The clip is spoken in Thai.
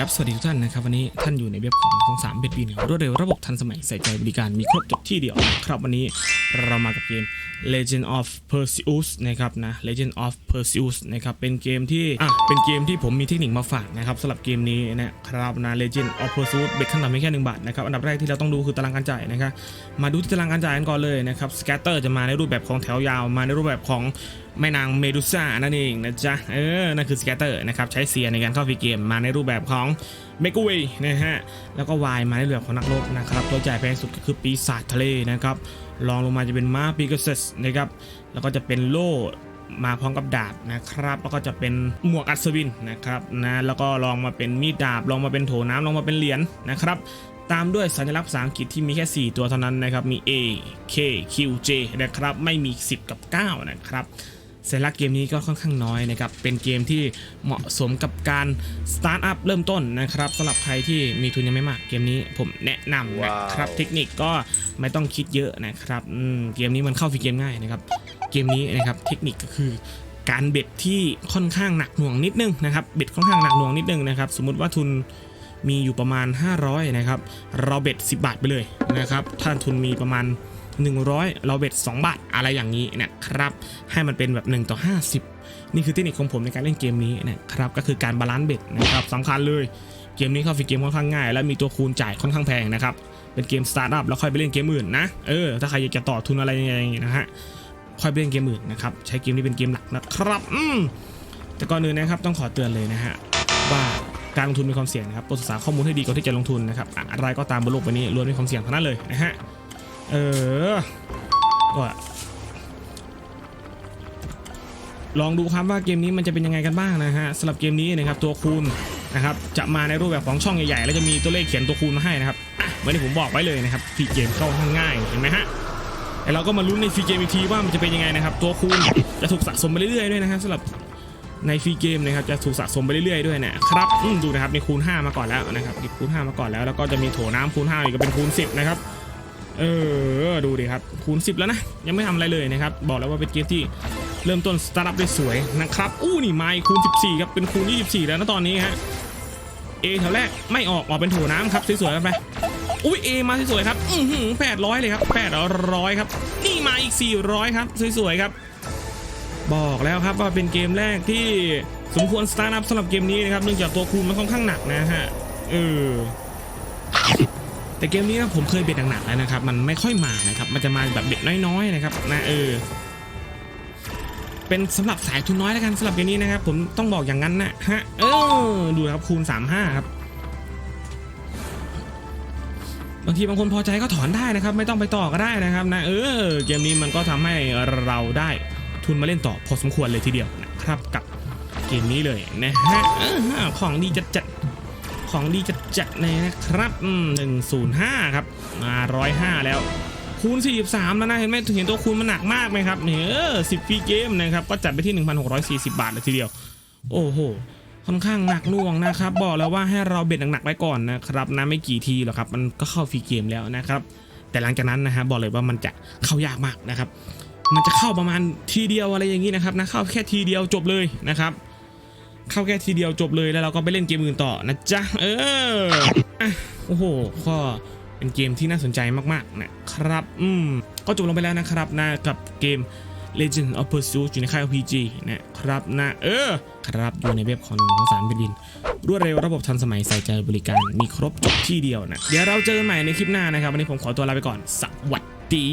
ครับ สวัสดีทุกท่านนะครับ วันนี้ท่านอยู่ในเว็บของของสามเบ็ดบินรวดเร็วระบบทันสมัยใส่ใจบริการมีครบจบที่เดียวครับวันนี้เรามากับเกม Legend of Perseus นะครับนะ Legend of Perseus นะครับเป็นเกมที่อะเป็นเกมที่ผมมีเทคนิคมาฝากนะครับสำหรับเกมนี้นะครับนะ Legend of Perseus เบ็ดขั้นต่ำไม่แค่ 1 บาทนะครับอันดับแรกที่เราต้องดูคือตารางการจ่ายนะครับมาดูที่ตารางการจ่ายกันก่อนเลยนะครับ Scatter จะมาในรูปแบบของแถวยาวมาในรูปแบบของ แม่นางเมดูซ่านั่นเองนะจ๊ะ เออ นั่นคือ Scatter นะครับใช้เสียในการเข้าฟรีเกมมาในรูปแบบของเมก a เวย์นะฮะ แล้วก็วายมาในเรื่องของนักรบนะครับ ตัวจ่ายแพงสุดก็คือปีศาจทะเลนะครับรองลงมาจะเป็นม้าปีกเซสนะครับ แล้วก็จะเป็นโล่มาพร้อมกับดาบนะครับ แล้วก็จะเป็นหมวกอัศวินนะครับนะแล้วก็ลองมาเป็นมีดดาบลองมาเป็นโถน้ำลองมาเป็นเหรียญนะครับตามด้วยสัญลักษณ์ภาษาอังกฤษที่มีแค่ 4 ตัวเท่านั้นนะครับ มี A K Q J นะครับ ไม่มี 10 กับ 9 นะครับ สัญลักษณ์เกมนี้ก็ค่อนข้างน้อยนะครับ เป็นเกมที่เหมาะสมกับการสตาร์ทอัพเริ่มต้นนะครับสำหรับใครที่มีทุนยังไม่มาก เกมนี้ผมแนะนำนะครับว้าวเทคนิคก็ไม่ต้องคิดเยอะนะครับอืมเกมนี้มันเข้าฟรีเกมง่ายนะครับ เกมนี้นะครับเทคนิคก็คือการเบ็ดที่ค่อนข้างหนักหน่วงนิดนึงนะครับ เบ็ดค่อนข้างหนักหน่วงนิดนึงนะครับ สมมุติว่าทุนมีอยู่ประมาณ 500 นะครับ เราเบ็ด 10 บาทไปเลยนะครับ ถ้าทุนมีประมาณ 100 เราเบ็ด2บาทอะไรอย่างนี้นะครับ ให้มันเป็นแบบ1ต่อ50 นี่คือเทคนิคของผมในการเล่นเกมนี้นะครับ ก็คือการบาลานซ์เบ็ดนะครับสำคัญเลย เกมนี้เข้าฟรีเกมค่อนข้างง่าย และมีตัวคูณจ่ายค่อนข้างแพงนะครับ เป็นเกมสตาร์ทอัพแล้วค่อยไปเล่นเกมอื่นนะ เออ ถ้าใครอยากจะต่อทุนอะไรอย่างงี้นะฮะ ค่อยไปเล่นเกมอื่นนะครับ ใช้เกมนี้เป็นเกมหลักนะครับ อืมแต่ก่อนอื่นนะครับต้องขอเตือนเลยนะฮะว่าการลงทุนมีความเสี่ยงนะครับโปรดศึกษาข้อมูลให้ดีก่อนที่จะลงทุนนะครับอะไรก็ตามบนโลกใบนี้ล้วนมีความเสี่ยงทั้งนั้นเลยนะฮะ เออก็ลองดูครับว่าเกมนี้มันจะเป็นยังไงกันบ้างนะฮะสำหรับเกมนี้นะครับตัวคูณนะครับจะมาในรูปแบบของช่องใหญ่ๆแล้วจะมีตัวเลขเขียนตัวคูณมาให้นะครับเหมือนที่ผมบอกไว้เลยนะครับฟรีเกมเข้าข้างง่ายเห็นไหมฮะแต่เราก็มาลุ้นในฟรีเกมอีกทีว่ามันจะเป็นยังไงนะครับ ตัวคูณจะถูกสะสมไปเรื่อยๆด้วยนะครับสำหรับในฟรีเกมนะครับจะถูกสะสมไปเรื่อยๆด้วยนะครับดูนะครับมีคูณ 5 มาก่อนแล้วนะครับมีคูณ 5 มาก่อนแล้วแล้วก็จะมีโถน้ำคูณ5อีกก็เป็นคูณ 10 นะครับ เออ ดูดิครับ คูณ 10 แล้วนะ ยังไม่ทำอะไรเลยนะครับ บอกแล้วว่าเป็นเกมที่เริ่มต้นสตาร์ทอัพได้สวยนะครับ อู้นี่ไม้คูณ 14 ครับ เป็นคูณ 24 แล้วนะตอนนี้ฮะเอแถวแรกไม่ออก ออกเป็นโถน้ำครับ สวยๆกันไปอุ้ยเอมาสวยๆครับ อือหือ800เลยครับ800ครับ นี่มาอีก 400 ครับ สวยๆครับ บอกแล้วครับว่าเป็นเกมแรกที่สมควรสตาร์ทอัพสำหรับเกมนี้นะครับ เนื่องจากตัวคูณมันค่อนข้างหนักนะฮะ เออ แต่เกมนี้นะผมเคยเบ็ดหนักๆแล้วนะครับ มันไม่ค่อยมานะครับ มันจะมาแบบเบ็ดน้อยๆนะครับนะเออ เป็นสำหรับสายทุนน้อยแล้วกันสำหรับเกมนี้นะครับ ผมต้องบอกอย่างนั้นนะฮะเออดูนะครับคูณ35ครับบางทีบางคนพอใจก็ถอนได้นะครับ ไม่ต้องไปต่อก็ได้นะครับนะเออเกมนี้มันก็ทำให้เราได้ทุนมาเล่นต่อพอสมควรเลยทีเดียวนะครับกับเกมนี้เลยนะฮะของดีจัดจัด ของดีจัดจัดๆเลยนะครับหนึ่งศูนย์ห้าครับมาร้อยห้าแล้ว คูณ 43 แล้วนะ เห็นไหมเห็นตัวคูณมันหนักมากไหมครับเนี่ยเอสิบฟรีเกมนะครับ ก็จัดไปที่ 1,640 บาทเลยทีเดียว โอ้โหค่อนข้างหนักหน่วงนะครับ บอกแล้วว่าให้เราเบ็ดหนักๆไว้ก่อนนะครับนะไม่กี่ทีหรอกครับ มันก็เข้าฟรีเกมแล้วนะครับ แต่หลังจากนั้นนะฮะบอกเลยว่ามันจะเข้ายากมากนะครับ มันจะเข้าประมาณทีเดียวอะไรอย่างนี้นะครับนะเข้าแค่ทีเดียวจบเลยนะครับ เข้าแค่ทีเดียวจบเลยแล้วเราก็ไปเล่นเกมอื่นต่อนะจ๊ะเอออะโอ้โหก็เป็นเกมที่น่าสนใจมากๆนะครับอืมก็จบลงไปแล้วนะครับนะกับเกม Legend of Pursuit อยู่ในค่าย RPG นะครับนะเออ ครับอยู่ในเว็บของของสารเป็นดิน รวดเร็วระบบทันสมัยใส่ใจบริการมีครบจบที่เดียวนะ เดี๋ยวเราเจอกันใหม่ในคลิปหน้านะครับ วันนี้ผมขอตัวลาไปก่อน สวัสดี